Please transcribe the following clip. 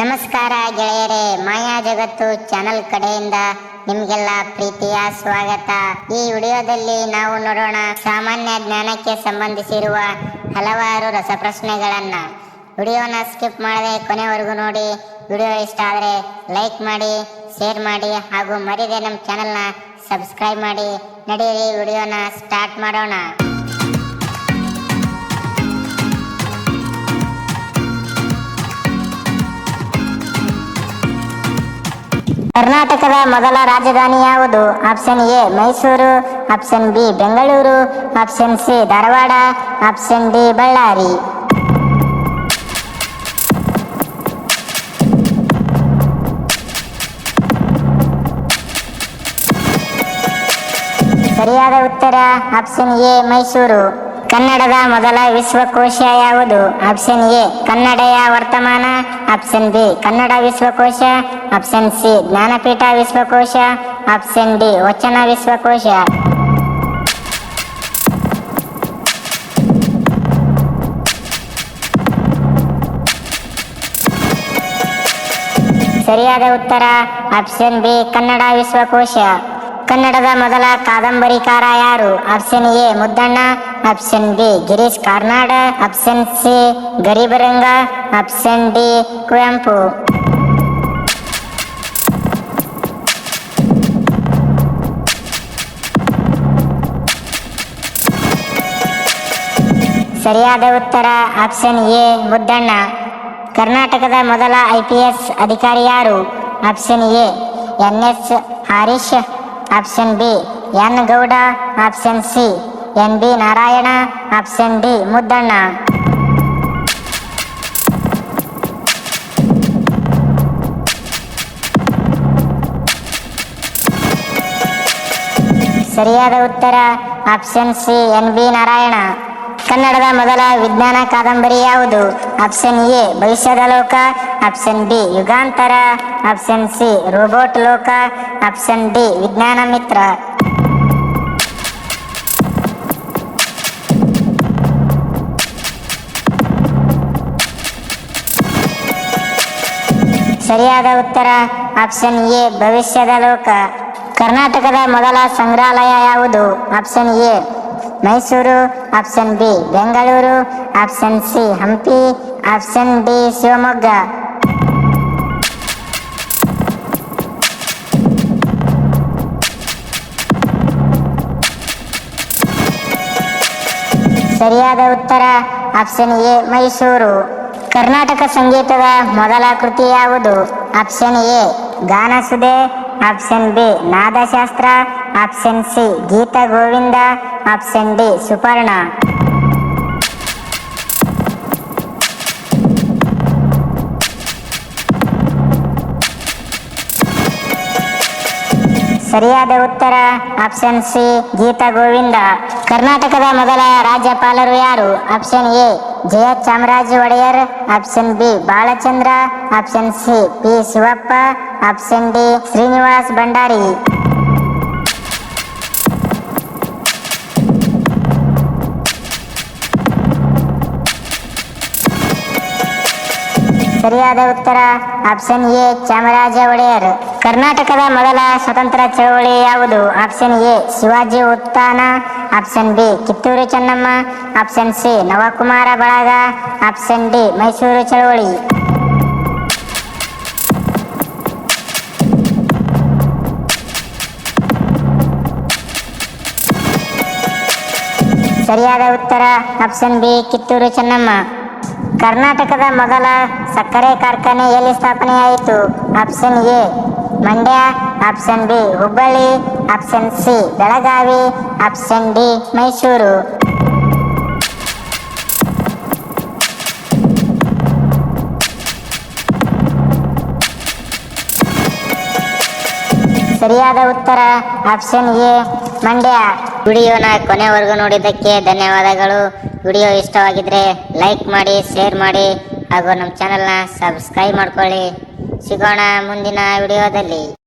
ನಮಸ್ಕಾರ ಗೆಳೆಯರೇ, ಮಾಯಾ ಜಗತ್ತು ಚಾನೆಲ್ ಕಡೆಯಿಂದ ನಿಮ್ಗೆಲ್ಲ ಪ್ರೀತಿಯ ಸ್ವಾಗತ. ಈ ವಿಡಿಯೋದಲ್ಲಿ ನಾವು ನೋಡೋಣ ಸಾಮಾನ್ಯ ಜ್ಞಾನಕ್ಕೆ ಸಂಬಂಧಿಸಿರುವ ಹಲವಾರು ರಸಪ್ರಶ್ನೆಗಳನ್ನ. ವಿಡಿಯೋನ ಸ್ಕಿಪ್ ಮಾಡದೆ ಕೊನೆವರೆಗೂ ನೋಡಿ, ವಿಡಿಯೋ ಇಷ್ಟ ಆದರೆ ಲೈಕ್ ಮಾಡಿ, ಶೇರ್ ಮಾಡಿ ಹಾಗೂ ಮರಿದೆ ನಮ್ಮ ಚಾನೆಲ್ನ ಸಬ್ಸ್ಕ್ರೈಬ್ ಮಾಡಿ. ನಡೆಯಿರಿ ವಿಡಿಯೋನ ಸ್ಟಾರ್ಟ್ ಮಾಡೋಣ. ಕರ್ನಾಟಕದ ಮೊದಲ ರಾಜಧಾನಿ ಯಾವುದು? Option A Mysuru option B Bengaluru option C Dharwad option D Ballari. ಸರಿಯಾದ ಉತ್ತರ ಆಪ್ಷನ್ ಎ ಮೈಸೂರು. ಕನ್ನಡದ ಮೊದಲ ವಿಶ್ವಕೋಶ ಯಾವುದು? ಆಪ್ಷನ್ ಎ, ಕನ್ನಡೆಯ ವರ್ತಮಾನ. Option B, Kannada ವಿಶ್ವಕೋಶ. Option C, Jnanpith ವಿಶ್ವಕೋಶ. Option D, ವಚನ ವಿಶ್ವಕೋಶ. ಸರಿಯಾದ ಉತ್ತರ, ಆಪ್ಷನ್ ಬಿ, ಕನ್ನಡ ವಿಶ್ವಕೋಶ. ಕನ್ನಡದ ಮೊದಲ ಕಾದಂಬರಿಕಾರ ಯಾರು? Option A, Muddanna. Option B Girish Karnad option C ಗರಿಬರಂಗ option D Kuvempu ಸರಿಯಾದ ಉತ್ತರ ಆಪ್ಷನ್ ಎ ಮುದ್ದಣ್ಣ. ಕರ್ನಾಟಕದ ಮೊದಲ ಐ ಪಿ ಎಸ್ ಅಧಿಕಾರಿ ಯಾರು? Option A N S Harish. Option B N Gowda. Option C N B Narayana, option D Muddanna. ಸರಿಯಾದ ಉತ್ತರ, option C N B Narayana. ಕನ್ನಡದ ಮೊದಲ ವಿಜ್ಞಾನ ಕಾದಂಬರಿ ಯಾವುದು? ಆಪ್ಷನ್ ಎ, ಭವಿಷ್ಯದ ಲೋಕ. Option B, Yugantara. Option C, robot ಲೋಕ. Option D, Vijnana Mitra. ಸರಿಯಾದ ಉತ್ತರ ಆಪ್ಷನ್ ಎ, ಭವಿಷ್ಯದ ಲೋಕ. ಕರ್ನಾಟಕದ ಮೊದಲ ಸಂಗ್ರಹಾಲಯ ಯಾವುದು? Option A, Mysuru. Option B, Bengaluru. Option C, Hampi. Option D, Shivamogga. ಸರಿಯಾದ ಉತ್ತರ ಆಪ್ಷನ್ ಎ, ಮೈಸೂರು. ಕರ್ನಾಟಕ ಸಂಗೀತದ ಮೊದಲ ಕೃತಿ ಯಾವುದು? Option A, ಗಾನಸುದೆ. Option B, ನಾದಶಾಸ್ತ್ರ. Option C, Gita Govinda. Option D, Suparna. ಸರಿಯಾದ ಉತ್ತರ, ಆಪ್ಷನ್ ಸಿ, ಗೀತಾ ಗೋವಿಂದ. ಕರ್ನಾಟಕದ ಮೊದಲ ರಾಜ್ಯಪಾಲರು ಯಾರು? Option A Jaya Chamaraja Wodeyar option B Balachandra option C P Shivappa option D Srinivas Bhandari. ಸರಿಯಾದ ಉತ್ತರ ಆಪ್ಷನ್ ಎ ಚಾಮರಾಜ ಒಡೆಯರ್. ಕರ್ನಾಟಕದ ಮೊದಲ ಸ್ವತಂತ್ರ ಚಳವಳಿ ಯಾವುದು? Option A Shivaji Utthana option B Kittur Chennamma option C ನವಕುಮಾರ ಬಳಗ ಆಪ್ಷನ್ ಡಿ ಮೈಸೂರು ಚಳವಳಿ ಸರಿಯಾದ ಉತ್ತರ ಆಪ್ಷನ್ ಬಿ ಕಿತ್ತೂರು ಚೆನ್ನಮ್ಮ ಕರ್ನಾಟಕದ ಮೊದಲ ಸಕ್ಕರೆ ಕಾರ್ಖಾನೆ ಎಲ್ಲಿ ಸ್ಥಾಪನೆಯಾಯಿತು? Option A Mandya. Option B Hubballi. Option C Belagavi option D Mysuru ಸರಿಯಾದ ಉತ್ತರ ಆಪ್ಷನ್ ಎ ಮಂಡ್ಯ. ವಿಡಿಯೋನ ಕೊನೆವರೆಗೂ ನೋಡಿದ್ದಕ್ಕೆ ಧನ್ಯವಾದಗಳು. ವಿಡಿಯೋ ಇಷ್ಟವಾಗಿದ್ರೆ ಲೈಕ್ ಮಾಡಿ ಶೇರ್ ಮಾಡಿ, ಹಾಗೂ ನಮ್ಮ ಚಾನಲ್ನ ಸಬ್ಸ್ಕ್ರೈಬ್ ಮಾಡ್ಕೊಳ್ಳಿ. ಸಿಗೋಣ ಮುಂದಿನ ವಿಡಿಯೋದಲ್ಲಿ.